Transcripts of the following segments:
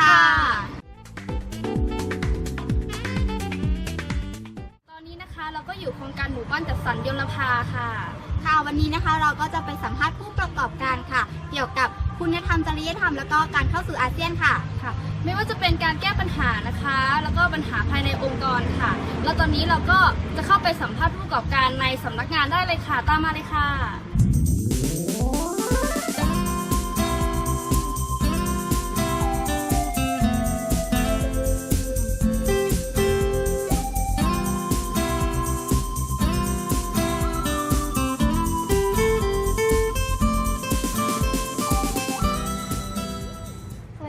ค่ะ ตอนนี้นะคะเราก็อยู่โครงการหมู่บ้านจัดสรรยมลภาค่ะ ค่ะวันนี้นะคะเราก็จะไปสัมภาษณ์ผู้ประกอบการค่ะ เกี่ยวกับคุณธรรมจริยธรรมแล้วก็การเข้าสู่อาเซียนค่ะค่ะ ไม่ว่าจะเป็นการแก้ปัญหานะคะ แล้วก็ปัญหาภายในองค์กรค่ะ แล้วตอนนี้เราก็จะเข้าไปสัมภาษณ์ผู้ประกอบการในสำนักงานได้เลยค่ะ ตามมาเลยค่ะ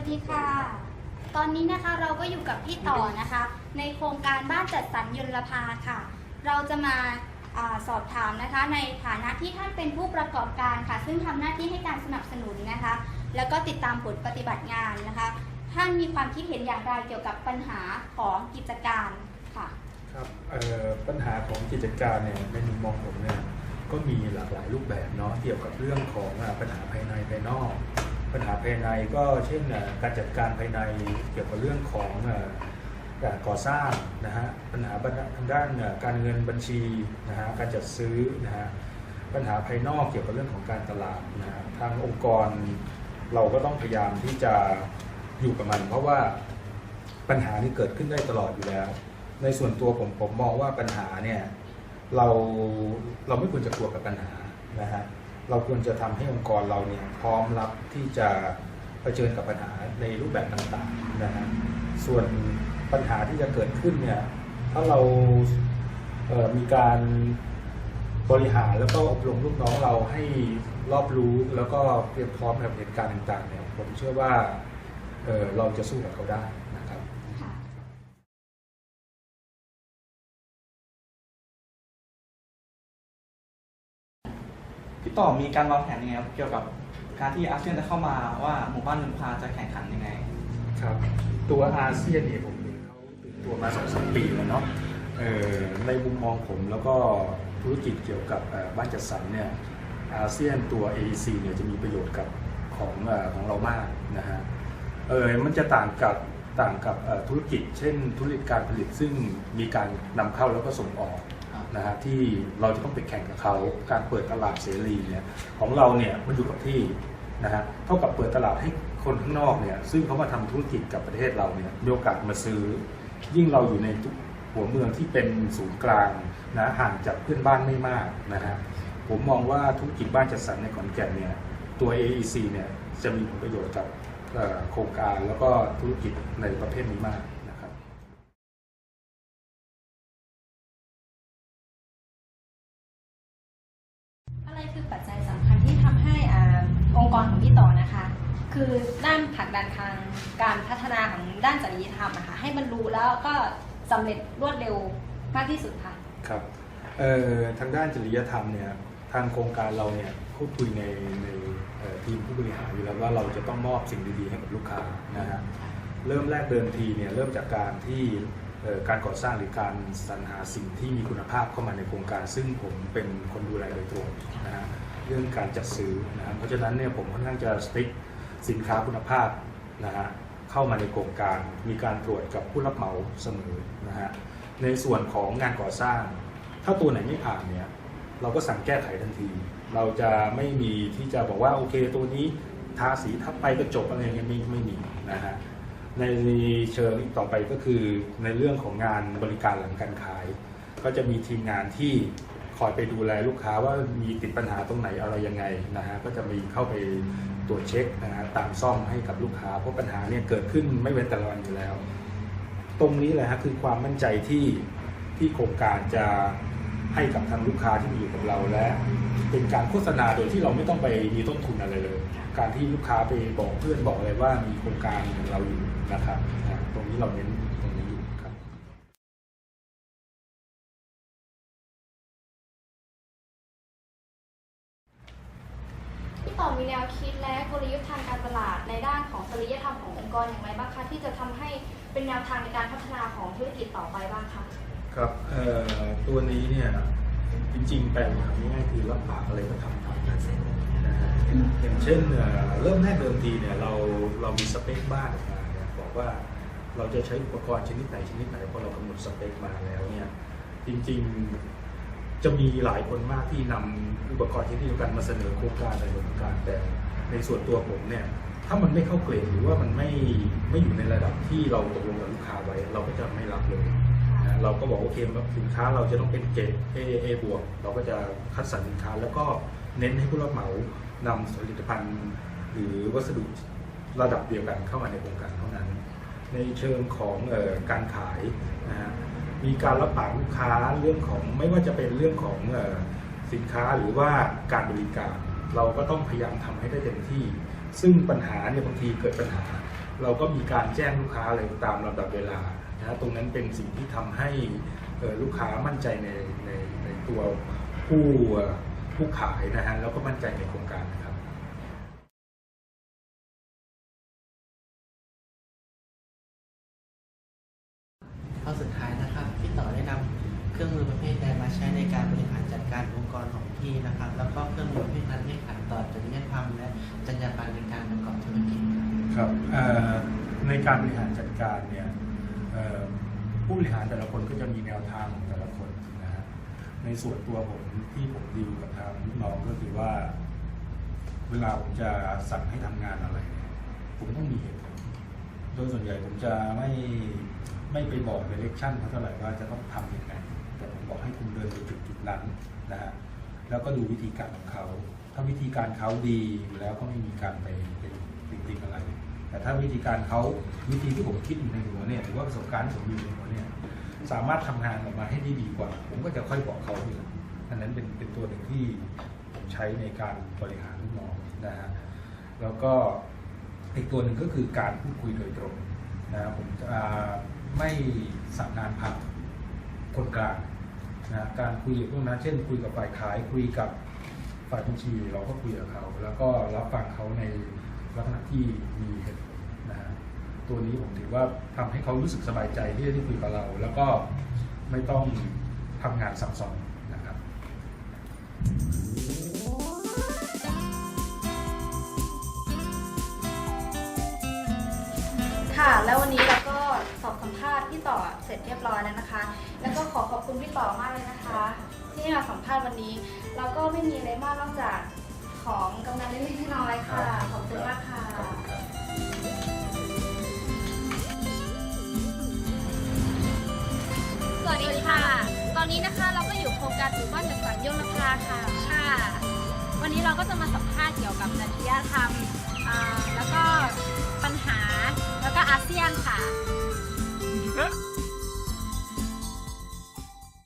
ดีค่ะ ตอนนี้นะคะเราก็อยู่กับพี่ต่อนะคะ ในโครงการบ้านจัดสรรยลภาค่ะ เราจะมาอาสอบถามนะคะ ในฐานะที่ท่านเป็นผู้ประกอบการค่ะ ซึ่งทำหน้าที่ให้การสนับสนุนนะคะ แล้วก็ติดตามผลปฏิบัติงานนะคะ ท่านมีความคิดเห็นอย่างไรเกี่ยวกับปัญหาของกิจการค่ะ ครับเอ่อปัญหาของกิจการเนี่ยในมุมมองผมเนี่ยก็มีหลากหลายรูปแบบเนาะเกี่ยวกับเรื่องของอะปัญหาภายในภายนอก ปัญหาภายในก็เช่นการจัดการภายในเกี่ยวกับเรื่องของการก่อสร้างนะฮะปัญหาทางด้านการเงินบัญชีนะฮะการจัดซื้อนะฮะปัญหาภายนอกเกี่ยวกับเรื่องของการตลาดนะฮะทางองค์กรเราก็ต้องพยายามที่จะอยู่กับมัน เพราะว่าปัญหานี้เกิดขึ้นได้ตลอดอยู่แล้ว ในส่วนตัวผมผมมองว่าปัญหาเนี่ยเราเราไม่ควรจะกลัวกับปัญหานะฮะ เราควรจะทำให้องค์กรเราเนี่ยพร้อมรับที่จะเผชิญกับปัญหาในรูปแบบต่างๆนะฮะส่วนปัญหาที่จะเกิดขึ้นเนี่ยถ้าเราเมีการบริหารแล้วก็อบรมลูกน้องเราให้รอบรู้แล้วก็เตรียมพร้อมกับเหตุการณ์ต่างๆเนี่ยผมเชื่อว่าเเราจะสู้กับเขาได้ พี่ต่อมีการวางแผนยังไงครับเกี่ยวกับการที่อาเซียนจะเข้ามาว่าหมู่บ้านหนึ่งพาจะแข่งขันยังไง ครับ ตัวอาเซียนเนี่ยผมเห็นเขาตื่นตัวมาสองสามปีแล้วเนาะเออในมุมมองผมแล้วก็ธุรกิจเกี่ยวกับบ้านจัดสรรเนี่ยอาเซียนตัว AEC เนี่ยจะมีประโยชน์กับของของเรามากนะฮะเออมันจะต่างกับต่างกับธุรกิจ เช่นธุรกิจการผลิตซึ่งมีการนำเข้าแล้วก็ส่งออก นะฮะที่เราจะต้องไปแข่งกับเขา การเปิดตลาดเสรีเนี่ยของเราเนี่ยมันอยู่กับที่นะฮะเท่ากับเปิดตลาดให้คนข้างนอกเนี่ยซึ่งเขามาทำธุรกิจกับประเทศเราเนี่ยมีโอกาสมาซื้อ ยิ่งเราอยู่ในหัวเมืองที่เป็นศูนย์กลางนะห่างจากเพื่อนบ้านไม่มากนะฮะผมมองว่าธุรกิจบ้านจัดสรรในขอนแก่นเนี่ยตัว AEC เนี่ยจะมีผลประโยชน์กับโครงการแล้วก็ธุรกิจในประเภทนี้มาก ค์กรของพี่ต่อนะคะ คือด้านผลักดันทางการพัฒนาของด้านจริยธรรมอะคะให้บรรลุแล้วก็สำเร็จรวดเร็วมากที่สุดค่ะครับเอ่อทางด้านจริยธรรมเนี่ยทางโครงการเราเนี่ยพูดคุยในในทีมผู้บริหารอยู่แล้วว่าเราจะต้องมอบสิ่งดีๆให้กับลูกค้านะฮะเริ่มแรกเดิมทีเนี่ยเริ่มจากการที่การก่อสร้างหรือการสรรหาสิ่งที่มีคุณภาพเข้ามาในโครงการ ซึ่งผมเป็นคนดูแลโดยตรงนะฮะ เรื่องการจัดซื้อนะเพราะฉะนั้นเนี่ยผมค่อนข้างจะสติ๊กสินค้าคุณภาพนะฮะเข้ามาในโครงการมีการตรวจกับผู้รับเหมาเสมอนะฮะในส่วนของงานก่อสร้าง ถ้าตัวไหนไม่ผ่านเนี่ยเราก็สั่งแก้ไขทันที เราจะไม่มีที่จะบอกว่าโอเคตัวนี้ทาสีทับไปก็จบอะไรเงี้ยไม่ไม่มีนะฮะในเชิงต่อไปก็คือในเรื่องของงานบริการหลังการขาย ก็จะมีทีมงานที่ คอยไปดูแลลูกค้าว่ามีติดปัญหาตรงไหนอะไรยังไงนะฮะก็จะมีเข้าไปตรวจเช็คนะฮะตามซ่อมให้กับลูกค้า เพราะปัญหาเนี่ยเกิดขึ้นไม่เว้นแต่ละวันอยู่แล้ว ตรงนี้แหละฮะคือความมั่นใจที่ที่โครงการจะให้กับทางลูกค้าที่มาอยู่กับเราและ เป็นการโฆษณาโดยที่เราไม่ต้องไปมีต้นทุนอะไรเลย การที่ลูกค้าไปบอกเพื่อนบอกอะไรว่ามีโครงการของเราอยู่นะครับตรงนี้เราเน้น มีแนวคิดและกลยุทธ์ทางการตลาดในด้านของจริยธรรมขององค์กรอย่างไรบ้างคะที่จะทำให้เป็นแนวทางในการพัฒนาของธุรกิจต่อไปบ้างคะครับตัวนี้เนี่ยจริงๆแปลคำง่ายๆคือรับปากอะไรก็ทำทำนะฮะอย่างเช่นเริ่มแรกเดิมทีเนี่ยเราเรามีสเปคบ้านออกมาเนี่ยบอกว่าเราจะใช้อุปกรณ์ชนิดไหนชนิดไหนพอเรากำหนดสเปคมาแล้วเนี่ยจริงๆ จะมีหลายคนมากที่นำอุปกรณ์ที่เดียวกันมาเสนอโครงการในโครงการแต่ในส่วนตัวผมเนี่ยถ้ามันไม่เข้าเกรดหรือว่ามันไม่ไม่อยู่ในระดับที่เราตกลงกับลูกค้าไว้ เราก็จะไม่รับเลยนะเราก็บอกโอเคสินค้าเราจะต้องเป็นเกรด A A บวกเราก็จะคัดสรรสินค้า แล้วก็เน้นให้ผู้รับเหมานำผลิตภัณฑ์ หรือวัสดุระดับเดียวกันเข้ามาในโครงการเท่านั้น ในเชิงของออการขายนะฮะ มีการรับปากลูกค้าเรื่องของไม่ว่าจะเป็นเรื่องของสินค้าหรือว่าการบริการ เราก็ต้องพยายามทำให้ได้เต็มที่ ซึ่งปัญหาเนี่ยบางทีเกิดปัญหา เราก็มีการแจ้งลูกค้าเลยตามลำดับเวลานะฮะตรงนั้นเป็นสิ่งที่ทำให้ลูกค้ามั่นใจในในในตัวผู้ผู้ขายนะฮะแล้วก็มั่นใจในโครงการนะครับ องค์กรของพี่นะครับ แล้วก็เครื่องมือประเภทนั้นให้ขัดต่อจริยธรรมและจรรยาบรรณในการประกอบธุรกิจครับในการบริหารจัดการเนี่ยผู้บริหารแต่ละคนก็จะมีแนวทางของแต่ละคนนะฮะในส่วนตัวผมที่ผมดีลกับทางลูกน้องก็คือว่า เวลาผมจะสั่งให้ทำงานอะไร ผมต้องมีเหตุผลโดยส่วนใหญ่ผมจะไม่ไม่ไปบอกเดเรคชั่นเขาเท่าไหร่ว่าจะต้องทำยังไงแต่ผมบอกให้คุณเดินไปจุดจุดๆนั้นนะฮะ แล้วก็ดูวิธีการของเขา ถ้าวิธีการเขาดีอยู่แล้วก็ไม่มีการไปไปติดติอะไร แต่ถ้าวิธีการเขาวิธีที่ผมคิดอยู่ในหัวเนี่ยหรือว่าประสบการณ์ที่ผมมีในหัวเนี่ยสามารถทำงานออกมาให้ได้ดีกว่า ผมก็จะค่อยบอกเขาทีหลังอันนั้นเป็นเป็นตัวหนึ่งที่ผมใช้ในการบริหารลูกน้องนะฮะแล้วก็อีกตัวหนึ่งก็คือการพูดคุยโดยตรงนะผมไม่สั่งงานผ่านคนกลาง นะการคุยกับพวกนั้นเช่น คุยกับฝ่ายขายคุยกับฝ่ายบัญชีเราก็คุยกับเขา แล้วก็รับฟังเขาในลักษณะที่มีเหตุผลนะฮะตัวนี้ผมถือว่าทำให้เขารู้สึกสบายใจที่จะได้คุยกับเรา แล้วก็ไม่ต้องทำงานซับซ้อนนะครับค่ะแล้ววันนี้เราก็ สอบสัมภาษณ์พี่ต่อเสร็จเรียบร้อยแล้วนะคะ แล้วก็ขอขอบคุณพี่ต่อมากเลยนะคะ ที่ให้มาสัมภาษณ์วันนี้เราก็ไม่มีอะไรมากนอกจากของกำนันเล็กๆน้อยๆค่ะ ขอบคุณมากค่ะขอบคุณครับสวัสดีค่ะ ตอนนี้นะคะเราก็อยู่โครงการหมู่บ้านจัดสรรยลพาค่ะค่ะ วันนี้เราก็จะมาสัมภาษณ์เกี่ยวกับจริยธรรมอ่าแล้วก็ปัญหาแล้วก็อาเซียนค่ะ 诶